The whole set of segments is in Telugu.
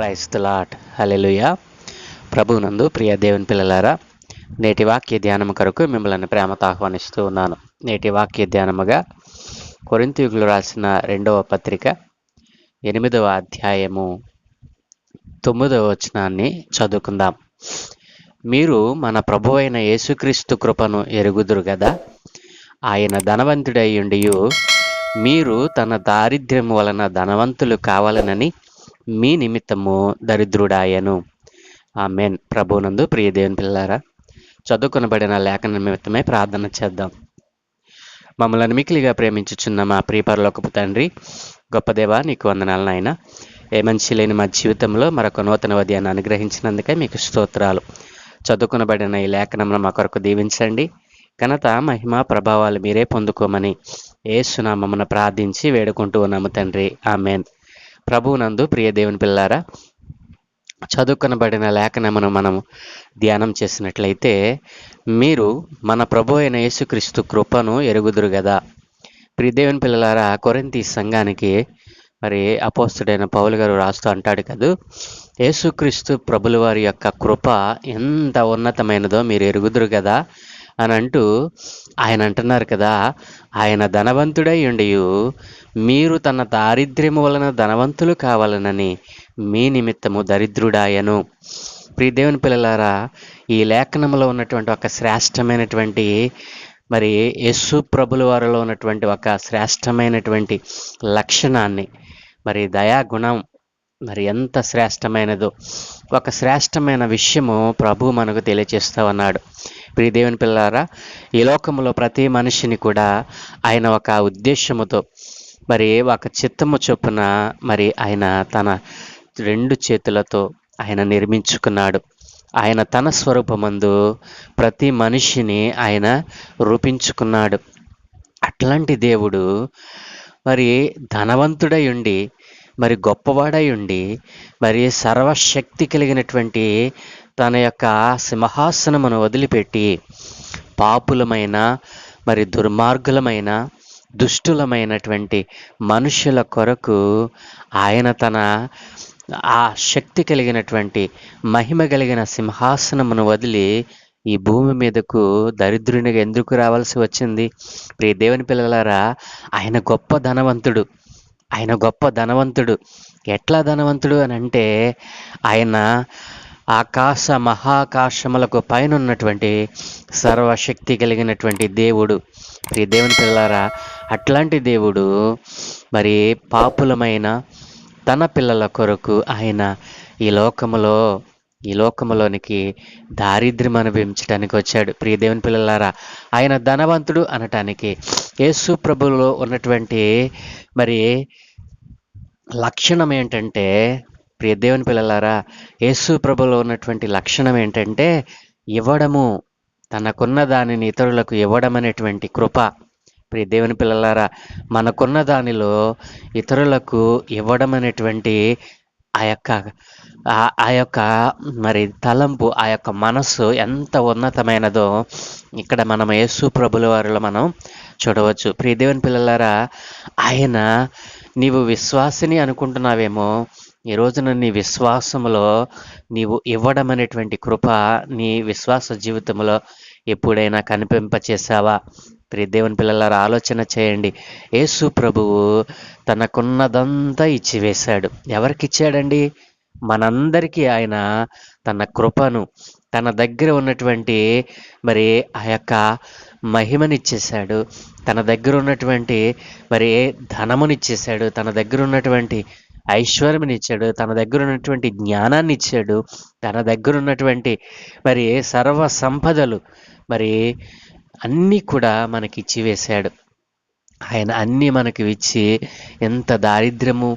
క్రైస్తలాట్ హలెలుయ ప్రభునందు ప్రియ దేవుని పిల్లలారా నేటి వాక్య ధ్యానం కొరకు మిమ్మల్ని ప్రేమతో ఆహ్వానిస్తూ ఉన్నాను. నేటి వాక్య ధ్యానముగా కొరింతీయులు రాసిన రెండవ పత్రిక ఎనిమిదవ అధ్యాయము తొమ్మిదవ వచనాన్ని చదువుకుందాం. మీరు మన ప్రభు అయిన యేసుక్రీస్తు కృపను ఎరుగుదురు కదా ఆయన ధనవంతుడయ్యుండియు మీరు తన దారిద్ర్యం వలన ధనవంతులు కావాలనని మీ నిమిత్తము దరిద్రుడాయను. ఆమెన్. ప్రభునందు ప్రియదేవుని పిల్లారా చదువుకునబడిన లేఖన నిమిత్తమే ప్రార్థన చేద్దాం. మమ్మల్ని మికిలిగా ప్రేమించుచున్న మా ప్రియపరలోకపు తండ్రి గొప్పదేవా నీకు వందనాలు నాయన. ఏ మనిషి లేని మా జీవితంలో మరొక నూతన ఉదయాన్ని అనుగ్రహించినందుకే మీకు స్తోత్రాలు. చదువుకునబడిన ఈ లేఖనంలో మా కొరకు దీవించండి. ఘనత మహిమ ప్రభావాలు మీరే పొందుకోమని ఏసునామమున ప్రార్థించి వేడుకుంటూ ఉన్నాము తండ్రి. ఆమెన్. ప్రభువునందు ప్రియ దేవుని పిల్లారా చదువుకొనబడిన లేఖనమును మనం ధ్యానం చేసినట్లయితే మీరు మన ప్రభు అయిన యేసుక్రీస్తు కృపను ఎరుగుదురు కదా ప్రియదేవుని పిల్లలారా కొరింతి సంఘానికి మరి అపోస్తుడైన పౌలు గారు రాస్తూ అంటాడు కదూ యేసుక్రీస్తు ప్రభుల వారి యొక్క కృప ఎంత ఉన్నతమైనదో మీరు ఎరుగుదురు కదా అని అంటూ ఆయన అంటున్నారు కదా ఆయన ధనవంతుడై ఉండియు మీరు తన దారిద్ర్యము వలన ధనవంతులు కావాలనని మీ నిమిత్తము దరిద్రుడాయను. ప్రియ దేవుని పిల్లలారా ఈ లేఖనంలో ఉన్నటువంటి ఒక శ్రేష్టమైనటువంటి మరి యస్సు ప్రభుల వారిలో ఉన్నటువంటి ఒక శ్రేష్టమైనటువంటి లక్షణాన్ని మరి దయాగుణం మరి ఎంత శ్రేష్టమైనదో ఒక శ్రేష్టమైన విషయము ప్రభు మనకు తెలియచేస్తూ ఉన్నాడు ప్రియదేవుని పిల్లారా ఈ లోకంలో ప్రతి మనిషిని కూడా ఆయన ఒక ఉద్దేశముతో మరి ఒక చిత్తము చొప్పున మరి ఆయన తన రెండు చేతులతో ఆయన నిర్మించుకున్నాడు. ఆయన తన స్వరూపమందు ప్రతి మనిషిని ఆయన రూపించుకున్నాడు. అట్లాంటి దేవుడు మరి ధనవంతుడై ఉండి మరి గొప్పవాడై ఉండి మరి సర్వశక్తి కలిగినటువంటి తన యొక్క సింహాసనమును వదిలిపెట్టి పాపులమైన మరి దుర్మార్గులమైన దుష్టులమైనటువంటి మనుషుల కొరకు ఆయన తన ఆ శక్తి కలిగినటువంటి మహిమ కలిగిన సింహాసనమును వదిలి ఈ భూమి మీదకు దరిద్రునిగా ఎందుకు రావాల్సి వచ్చింది? ప్రియ దేవుని పిల్లలారా ఆయన గొప్ప ధనవంతుడు. ఆయన గొప్ప ధనవంతుడు. ఎట్లా ధనవంతుడు అని అంటే ఆయన ఆకాశ మహాకాశములకు పైన ఉన్నటువంటి సర్వశక్తి కలిగినటువంటి దేవుడు. ప్రియ దేవుని పిల్లలారా అట్లాంటి దేవుడు మరి పాపులమైన తన పిల్లల కొరకు ఆయన ఈ లోకములో ఈ లోకములోనికి దారిద్ర్యం అనుభవించడానికి వచ్చాడు. ప్రియ దేవుని పిల్లలారా ఆయన ధనవంతుడు అనటానికి యేసు ప్రభులో ఉన్నటువంటి మరి లక్షణం ఏంటంటే ప్రియ దేవుని పిల్లలారా యేసు ప్రభులో ఉన్నటువంటి లక్షణం ఏంటంటే ఇవ్వడము తనకున్న దానిని ఇతరులకు ఇవ్వడం అనేటువంటి కృప. ప్రియ దేవుని పిల్లలారా మనకున్న దానిలో ఇతరులకు ఇవ్వడం అనేటువంటి ఆ యొక్క ఆ యొక్క మరి తలంపు ఆ యొక్క మనస్సు ఎంత ఉన్నతమైనదో ఇక్కడ మనం యేసు ప్రభుల వారిలో మనం చూడవచ్చు. ప్రియదేవన్ పిల్లలారా ఆయన నీవు విశ్వాసిని అనుకుంటున్నావేమో ఈ రోజున నీ విశ్వాసములో నీవు ఇవ్వడం అనేటువంటి కృప నీ విశ్వాస జీవితంలో ఎప్పుడైనా కనిపింపచేసావా ప్రియ దేవుని పిల్లలారా ఆలోచన చేయండి. యేసు ప్రభువు తనకున్నదంతా ఇచ్చివేశాడు. ఎవరికి ఇచ్చాడండి? మనందరికీ ఆయన తన కృపను తన దగ్గర ఉన్నటువంటి మరి ఆ యొక్క మహిమనిచ్చేశాడు. తన దగ్గర ఉన్నటువంటి మరి ధనమునిచ్చేశాడు. తన దగ్గర ఉన్నటువంటి ఐశ్వర్యమునిచ్చాడు. తన దగ్గర ఉన్నటువంటి జ్ఞానాన్ని ఇచ్చాడు తన దగ్గర ఉన్నటువంటి మరి సర్వ సంపదలు మరి అన్నీ కూడా మనకి ఇచ్చివేశాడు ఆయన అన్నీ మనకి ఇచ్చి ఎంత దారిద్ర్యము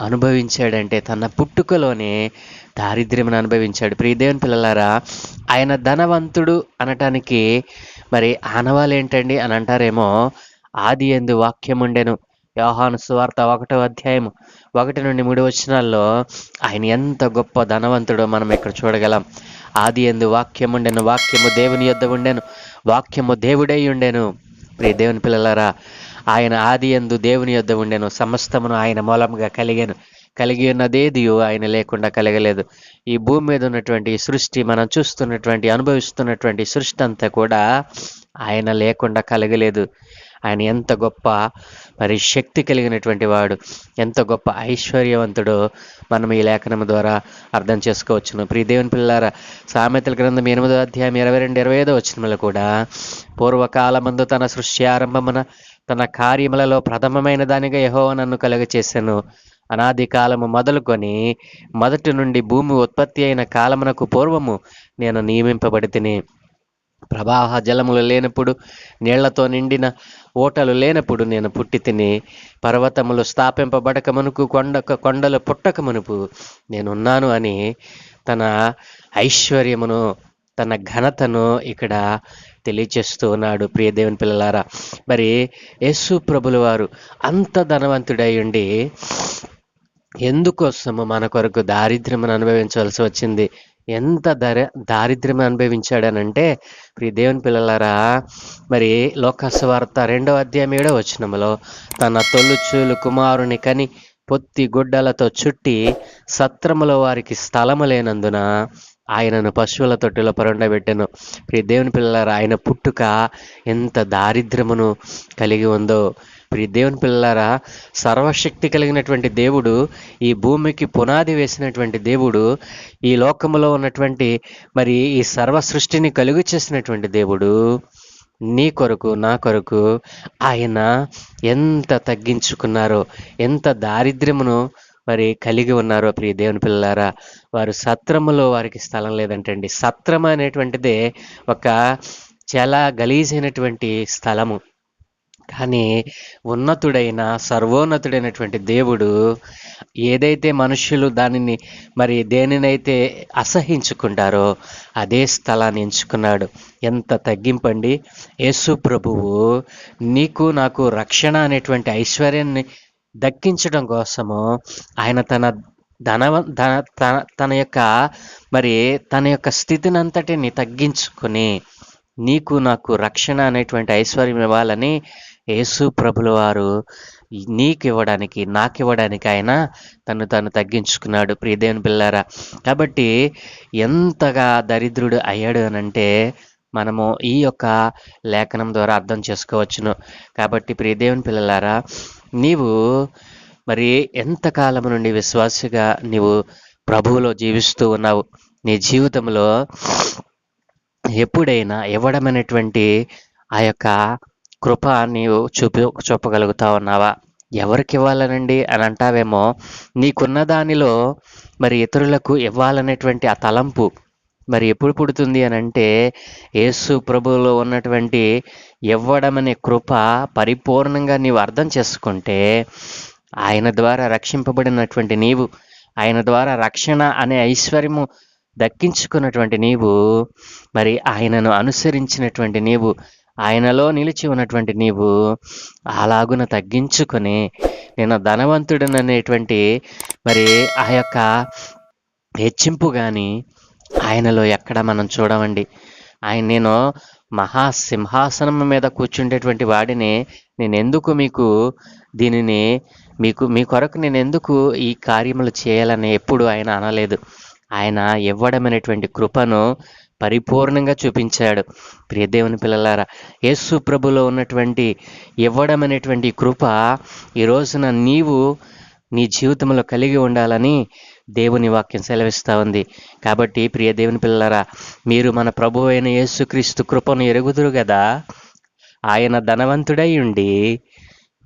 అనుభవించాడంటే తన పుట్టుకలోనే దారిద్ర్యమును అనుభవించాడు. ప్రియదేవుని పిల్లలారా ఆయన ధనవంతుడు అనటానికి మరి ఆనవాలు ఏంటండి అని అంటారేమో ఆది ఎందు వాక్యం ఉండెను యోహాను సువార్త ఒకటో అధ్యాయం ఒకటి నుండి మూడు వచనాల్లో ఆయన ఎంత గొప్ప ధనవంతుడో మనం ఇక్కడ చూడగలం. ఆది ఎందు వాక్యం ఉండెను వాక్యము దేవుని యొద్ద ఉండెను వాక్యము దేవుడై ఉండెను. ప్రియ దేవుని పిల్లలారా ఆయన ఆది ఎందు దేవుని యొద్ద ఉండెను. సమస్తమును ఆయన మూలముగా కలిగాను. కలిగి ఉన్నదేదియో ఆయన లేకుండా కలగలేదు. ఈ భూమి మీద ఉన్నటువంటి సృష్టి మనం చూస్తున్నటువంటి అనుభవిస్తున్నటువంటి సృష్టి అంతా కూడా ఆయన లేకుండా కలగలేదు. ఆయన ఎంత గొప్ప మరి శక్తి కలిగినటువంటి వాడు. ఎంత గొప్ప ఐశ్వర్యవంతుడో మనం ఈ లేఖనం ద్వారా అర్థం చేసుకోవచ్చును. ప్రియదేవుని పిల్లారా సామెతల గ్రంథం ఎనిమిదో అధ్యాయం ఇరవై రెండు ఇరవై ఐదో వచ్చినములు కూడా పూర్వకాలమందు తన సృష్టి ఆరంభమున తన కార్యములలో ప్రథమమైన దానిగా యెహోవా నన్ను కలుగచేశాను అనాది కాలము మొదలుకొని మొదటి నుండి భూమి ఉత్పత్తి అయిన కాలమునకు పూర్వము నేను నియమింపబడి తిని ప్రవాహ జలములు లేనప్పుడు నీళ్ళతో నిండిన ఓటలు లేనప్పుడు నేను పుట్టి తిని పర్వతములు స్థాపింపబడకమునుకు కొండ కొండలు పుట్టకమునుపు నేనున్నాను అని తన ఐశ్వర్యమును తన ఘనతను ఇక్కడ తెలియచేస్తూ ఉన్నాడు ప్రియ దేవుని పిల్లలారా. మరి యేసు ప్రభుల వారు అంత ధనవంతుడై ఉండి ఎందుకోసము మన కొరకు దారిద్ర్యమును అనుభవించవలసి వచ్చింది? ఎంత దర దారిద్ర్యం అనుభవించాడనంటే ప్రియ దేవుని పిల్లలారా మరి లోకస్వార్త రెండవ అధ్యాయం ఏడో వచనములో తన తొలుచూలు కుమారుని కని పొత్తి గుడ్డలతో చుట్టి సత్రములో వారికి స్థలము లేనందున ఆయనను పశువుల తొట్టిలో పరుండబెట్టెను. ప్రియ దేవుని పిల్లలారా ఆయన పుట్టుక ఎంత దారిద్ర్యమును కలిగి ఉందో. ప్రియ దేవుని పిల్లలారా సర్వశక్తి కలిగినటువంటి దేవుడు ఈ భూమికి పునాది వేసినటువంటి దేవుడు ఈ లోకములో ఉన్నటువంటి మరి ఈ సర్వ సృష్టిని కలుగు చేసినటువంటి దేవుడు. నీ కొరకు నా కొరకు ఆయన ఎంత తగ్గించుకున్నారో ఎంత దారిద్ర్యమును మరి కలిగి ఉన్నారో ప్రియ దేవుని పిల్లలారా వారు సత్రములో వారికి స్థలం లేదంటండి. సత్రం అనేటువంటిదే ఒక చాలా గలీజైనటువంటి స్థలము. కానీ ఉన్నతుడైన సర్వోన్నతుడైనటువంటి దేవుడు ఏదైతే మనుషులు దానిని మరి దేనినైతే అసహించుకుంటారో అదే స్థలాన్ని ఎంచుకున్నాడు. ఎంత తగ్గింపండి? యేసు ప్రభువు నీకు నాకు రక్షణ అనేటువంటి ఐశ్వర్యాన్ని దక్కించడం కోసము ఆయన తన ధనవ ధన తన తన యొక్క మరి తన యొక్క స్థితిని అంతటిని తగ్గించుకొని నీకు నాకు రక్షణ అనేటువంటి ఐశ్వర్యం ఇవ్వాలని యేసు ప్రభుల వారు నీకు ఇవ్వడానికి నాకు ఇవ్వడానికి ఆయన తను తను తగ్గించుకున్నాడు. ప్రియదేవుని పిల్లారా కాబట్టి ఎంతగా దరిద్రుడు అయ్యాడు అనంటే మనము ఈ యొక్క లేఖనం ద్వారా అర్థం చేసుకోవచ్చును. కాబట్టి ప్రియదేవుని పిల్లలారా నీవు మరి ఎంతకాలం నుండి విశ్వాసగా నీవు ప్రభువులో జీవిస్తూ ఉన్నావు? నీ జీవితంలో ఎప్పుడైనా ఇవ్వడమైనటువంటి ఆ యొక్క కృప నీవు చూపి చూపగలుగుతా ఉన్నావా? ఎవరికి ఇవ్వాలనండి అని అంటావేమో నీకున్న దానిలో మరి ఇతరులకు ఇవ్వాలనేటువంటి ఆ తలంపు మరి ఎప్పుడు పుడుతుంది అని అంటే యేసు ప్రభువులో ఉన్నటువంటి ఇవ్వడం అనే కృప పరిపూర్ణంగా నీవు అర్థం చేసుకుంటే ఆయన ద్వారా రక్షింపబడినటువంటి నీవు ఆయన ద్వారా రక్షణ అనే ఐశ్వర్యము దక్కించుకున్నటువంటి నీవు మరి ఆయనను అనుసరించినటువంటి నీవు ఆయనలో నిలిచి ఉన్నటువంటి నీవు అలాగున తగ్గించుకొని నేను ధనవంతుడననేటువంటి మరి ఆ యొక్క హెచ్చింపు కానీ ఆయనలో ఎక్కడ మనం చూడమండి? ఆయన నేను మహాసింహాసనం మీద కూర్చుండేటువంటి వాడిని నేను ఎందుకు మీకు దీనిని మీకు మీ కొరకు నేను ఎందుకు ఈ కార్యములు చేయాలని ఎప్పుడు ఆయన అనలేదు. ఆయన ఇవ్వడమైనటువంటి కృపను పరిపూర్ణంగా చూపించాడు. ప్రియదేవుని పిల్లలారా యేసు ప్రభులో ఉన్నటువంటి ఇవ్వడమనేటువంటి కృప ఈ రోజున నీవు నీ జీవితంలో కలిగి ఉండాలని దేవుని వాక్యం సెలవిస్తూ ఉంది. కాబట్టి ప్రియ దేవుని పిల్లలారా మీరు మన ప్రభు అయిన యేసుక్రీస్తు కృపను ఎరుగుదురు కదా ఆయన ధనవంతుడై ఉండి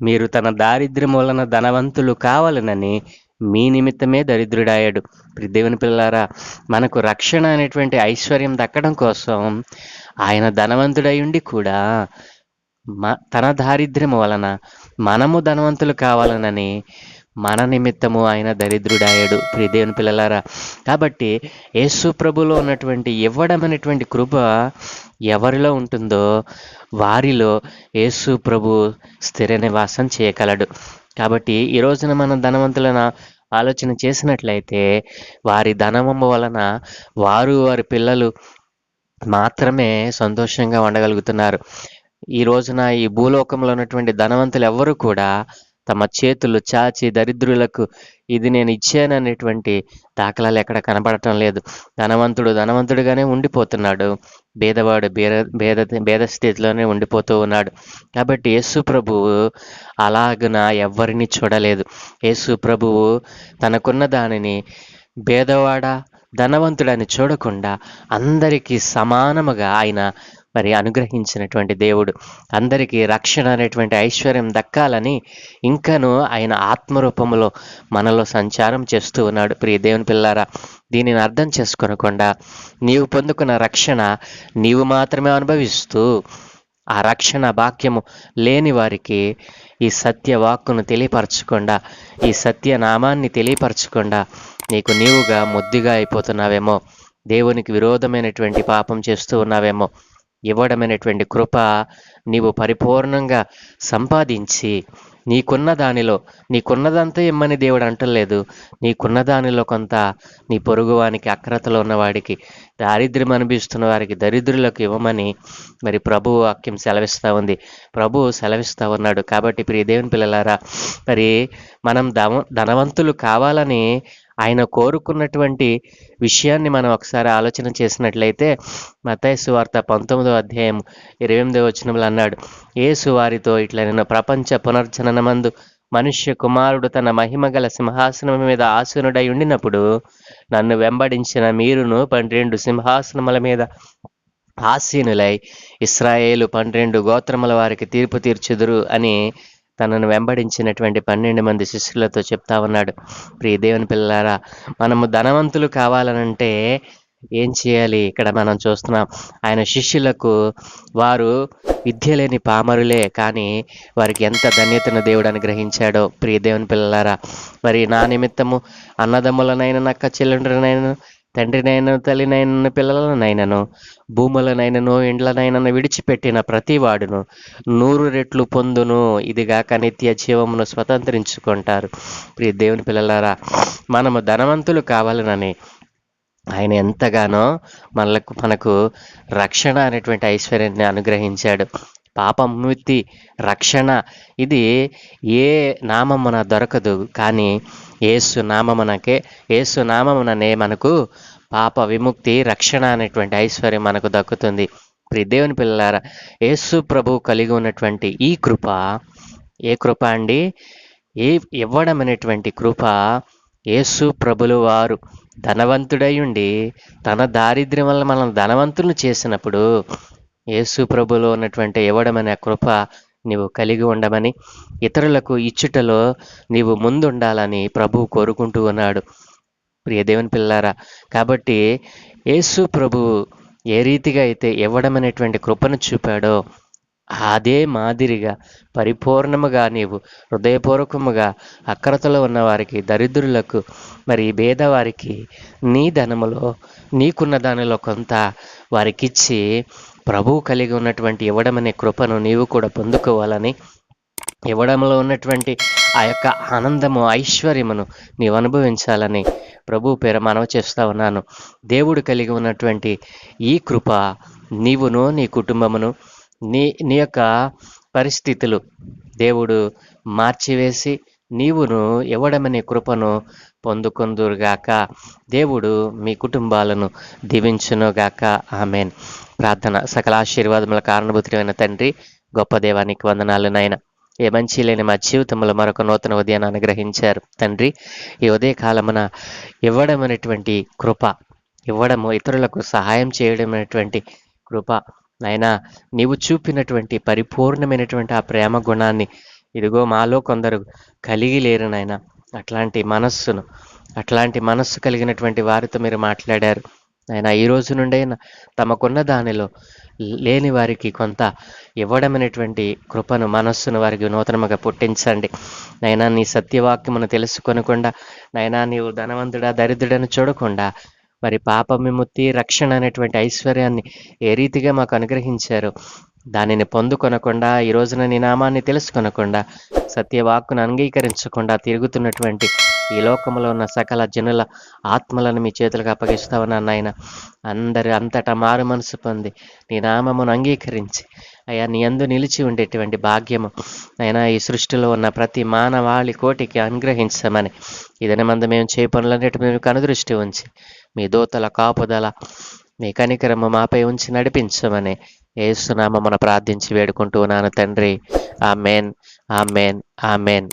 మీరు తన దారిద్ర్యం వలన ధనవంతులు కావాలనని మీ నిమిత్తమే దరిద్రుడాయాడు. ప్రియ దేవుని పిల్లారా మనకు రక్షణ అనేటువంటి ఐశ్వర్యం దక్కడం కోసం ఆయన ధనవంతుడై ఉండి కూడా మ తన దారిద్ర్యం వలన మనము ధనవంతులు కావాలనని మన నిమిత్తము ఆయన దరిద్రుడాయాడు ప్రియదేవుని పిల్లలారా. కాబట్టి యేసు ప్రభులో ఉన్నటువంటి ఇవ్వడం అనేటువంటి కృప ఎవరిలో ఉంటుందో వారిలో యేసు ప్రభు స్థిర నివాసం చేయగలడు. కాబట్టి ఈ రోజున మనం ధనవంతులను ఆలోచన చేసినట్లయితే వారి ధనవం వలన వారు వారి పిల్లలు మాత్రమే సంతోషంగా ఉండగలుగుతున్నారు. ఈ రోజున ఈ భూలోకంలో ఉన్నటువంటి ధనవంతులు ఎవ్వరూ కూడా తమ చేతులు చాచి దరిద్రులకు ఇది నేను ఇచ్చాననేటువంటి దాఖలాలు ఎక్కడ కనబడటం లేదు. ధనవంతుడు ధనవంతుడిగానే ఉండిపోతున్నాడు. భేదవాడు భేద భేద భేద స్థితిలోనే ఉండిపోతూ ఉన్నాడు. కాబట్టి యేసు ప్రభువు అలాగున ఎవ్వరిని చూడలేదు. యేసు ప్రభువు తనకున్న దానిని భేదవాడా ధనవంతుడని చూడకుండా అందరికీ సమానముగా ఆయన మరి అనుగ్రహించినటువంటి దేవుడు. అందరికీ రక్షణ అనేటువంటి ఐశ్వర్యం దక్కాలని ఇంకాను ఆయన ఆత్మరూపంలో మనలో సంచారం చేస్తూ ఉన్నాడు. ప్రియ దేవుని పిల్లారా దీనిని అర్థం చేసుకొనకుండా నీవు పొందుకున్న రక్షణ నీవు మాత్రమే అనుభవిస్తూ ఆ రక్షణ భాగ్యము లేని వారికి ఈ సత్య వాక్కును తెలియపరచకుండా ఈ సత్య నామాన్ని తెలియపరచకుండా నీకు నీవుగా ముద్దుగా అయిపోతున్నావేమో. దేవునికి విరోధమైనటువంటి పాపం చేస్తూ ఉన్నావేమో. ఇవ్వడమైనటువంటి కృప నీవు పరిపూర్ణంగా సంపాదించి నీకున్న దానిలో నీకున్నదంతా ఇమ్మని దేవుడు అంటలేదు. నీకున్న దానిలో కొంత నీ పొరుగువానికి అక్రతలో ఉన్నవాడికి దారిద్ర్యం అనిపిస్తున్న వారికి దరిద్రులకు ఇవ్వమని మరి ప్రభు వాక్యం సెలవిస్తూ ఉంది. ప్రభు సెలవిస్తూ ఉన్నాడు. కాబట్టి ప్రియ దేవుని పిల్లలారా మరి మనం ధన ధనవంతులు కావాలని ఆయన కోరుకున్నటువంటి విషయాన్ని మనం ఒకసారి ఆలోచన చేసినట్లయితే మతైసు వార్త పంతొమ్మిదో అధ్యాయం ఇరవై ఎనిమిదో వచనంలో అన్నాడు ఏసు వారితో ఇట్లా నేను ప్రపంచ పునర్జననమందు మనుష్య కుమారుడు తన మహిమగల సింహాసనం మీద ఆసీనుడై ఉండినప్పుడు నన్ను వెంబడించిన మీరును పన్నెండు సింహాసనముల మీద ఆసీనులై ఇస్రాయేలు పన్నెండు గోత్రముల వారికి తీర్పు తీర్చుదురు అని తనను వెంబడించినటువంటి పన్నెండు మంది శిష్యులతో చెప్తా ఉన్నాడు. ప్రియ దేవుని పిల్లలారా మనము ధనవంతులు కావాలనంటే ఏం చేయాలి? ఇక్కడ మనం చూస్తున్నాం. ఆయన శిష్యులకు వారు విద్య లేని పామరులే కానీ వారికి ఎంత ధన్యతను దేవుడు అనుగ్రహించాడో. ప్రియ దేవుని పిల్లలారా మరి నా నిమిత్తము అన్నదమ్ములనైనా నక్క చెల్లెండ్రనైనా తండ్రినైనా తల్లినైనా పిల్లలనైనను భూములనైనను ఇండ్లనైనను విడిచిపెట్టిన ప్రతివాడును నూరు రెట్లు పొందును. ఇదిగాక నిత్య జీవమును స్వతంత్రించుకుంటారు. ప్రియ దేవుని పిల్లలారా మనము ధనవంతులు కావాలనని ఆయన ఎంతగానో మనలకు మనకు రక్షణ అనేటువంటి ఐశ్వర్యాన్ని అనుగ్రహించాడు. పాపం రక్షణ ఇది ఏ నామమున దొరకదు. కానీ ఏసు నామమునకే ఏసు నామముననే మనకు పాప విముక్తి రక్షణ అనేటువంటి ఐశ్వర్యం మనకు దక్కుతుంది. ప్రిదేవుని పిల్లలారా యేసు ప్రభు కలిగి ఉన్నటువంటి ఈ కృప ఏ కృప అండి? ఏ ఇవ్వడం అనేటువంటి కృప యేసు ప్రభులు వారు ధనవంతుడై ఉండి తన దారిద్ర్యం వల్ల మనం ధనవంతులను చేసినప్పుడు యేసు ప్రభులో ఉన్నటువంటి ఇవ్వడమనే కృప నీవు కలిగి ఉండమని ఇతరులకు ఇచ్చుటలో నీవు ముందుండాలని ప్రభు కోరుకుంటూ ఉన్నాడు. ప్రియ దేవుని పిల్లారా కాబట్టి యేసు ప్రభు ఏ రీతిగా అయితే ఇవ్వడం అనేటువంటి కృపను చూపాడో అదే మాదిరిగా పరిపూర్ణముగా నీవు హృదయపూర్వకముగా అక్రతలో ఉన్న వారికి దరిద్రులకు మరి భేదవారికి నీ ధనములో నీకున్న దానిలో కొంత వారికిచ్చి ప్రభువు కలిగి ఉన్నటువంటి ఇవ్వడమనే కృపను నీవు కూడా పొందుకోవాలని ఇవ్వడంలో ఉన్నటువంటి ఆ యొక్క ఆనందము ఐశ్వర్యమును నీవు అనుభవించాలని ప్రభు పేర మనవి చేస్తా ఉన్నాను. దేవుడు కలిగి ఉన్నటువంటి ఈ కృప నీవును నీ కుటుంబమును నీ నీ యొక్క పరిస్థితులు దేవుడు మార్చివేసి నీవును ఇవ్వడమనే కృపను పొందుకుందురుగాక. దేవుడు మీ కుటుంబాలను దీవించునుగాక. ఆమెన్. ప్రార్థన సకల ఆశీర్వాదముల కారణభూతులైన తండ్రి గొప్ప దేవానికి వందనాలు నాయన. ఏ మంచి లేని మా జీవితంలో మరొక నూతన ఉదయాన్ని అనుగ్రహించారు తండ్రి ఈ ఉదయ కాలమున ఇవ్వడం అనేటువంటి కృప ఇవ్వడము ఇతరులకు సహాయం చేయడం అనేటువంటి కృప. నాయనా నీవు చూపినటువంటి పరిపూర్ణమైనటువంటి ఆ ప్రేమ గుణాన్ని ఇదిగో మాలో కొందరు కలిగి లేరు నాయన. అట్లాంటి మనస్సును అట్లాంటి మనస్సు కలిగినటువంటి వారితో మీరు మాట్లాడారు. ఆయన ఈ రోజు నుండే తమకున్న దానిలో లేని వారికి కొంత ఇవ్వడమైనటువంటి కృపను మనస్సును వారికి నూతనముగా పుట్టించండి. నైనా నీ సత్యవాక్యమును తెలుసుకొనకుండా నైనా నీవు ధనవంతుడా దరిద్రుడని చూడకుండా మరి పాప విముక్తి రక్షణ అనేటువంటి ఐశ్వర్యాన్ని ఏ రీతిగా మాకు అనుగ్రహించారు? దానిని పొందుకొనకుండా ఈ రోజున నీ నామాన్ని తెలుసుకొనకుండా సత్యవాక్కును అంగీకరించకుండా తిరుగుతున్నటువంటి ఈ లోకంలో ఉన్న సకల జనుల ఆత్మలను మీ చేతులకు అప్పగిస్తావన్నా నాయన. అందరి అంతటా మారు మనసు పొంది నీ నామమును అంగీకరించి అయ్యా నీ అందు నిలిచి ఉండేటువంటి భాగ్యము అయినా ఈ సృష్టిలో ఉన్న ప్రతి మానవాళి కోటికి అనుగ్రహించమని ఇదని మంది మేము చేయ పనులన్నిటి మేము కనుదృష్టి ఉంచి మీ దోతల కాపుదల మీ కనికరము మాపై ఉంచి నడిపించమని ఏసునామమున ప్రార్థించి వేడుకుంటూ ఉన్నాను తండ్రి. ఆ మేన్ ఆ మేన్ ఆ మేన్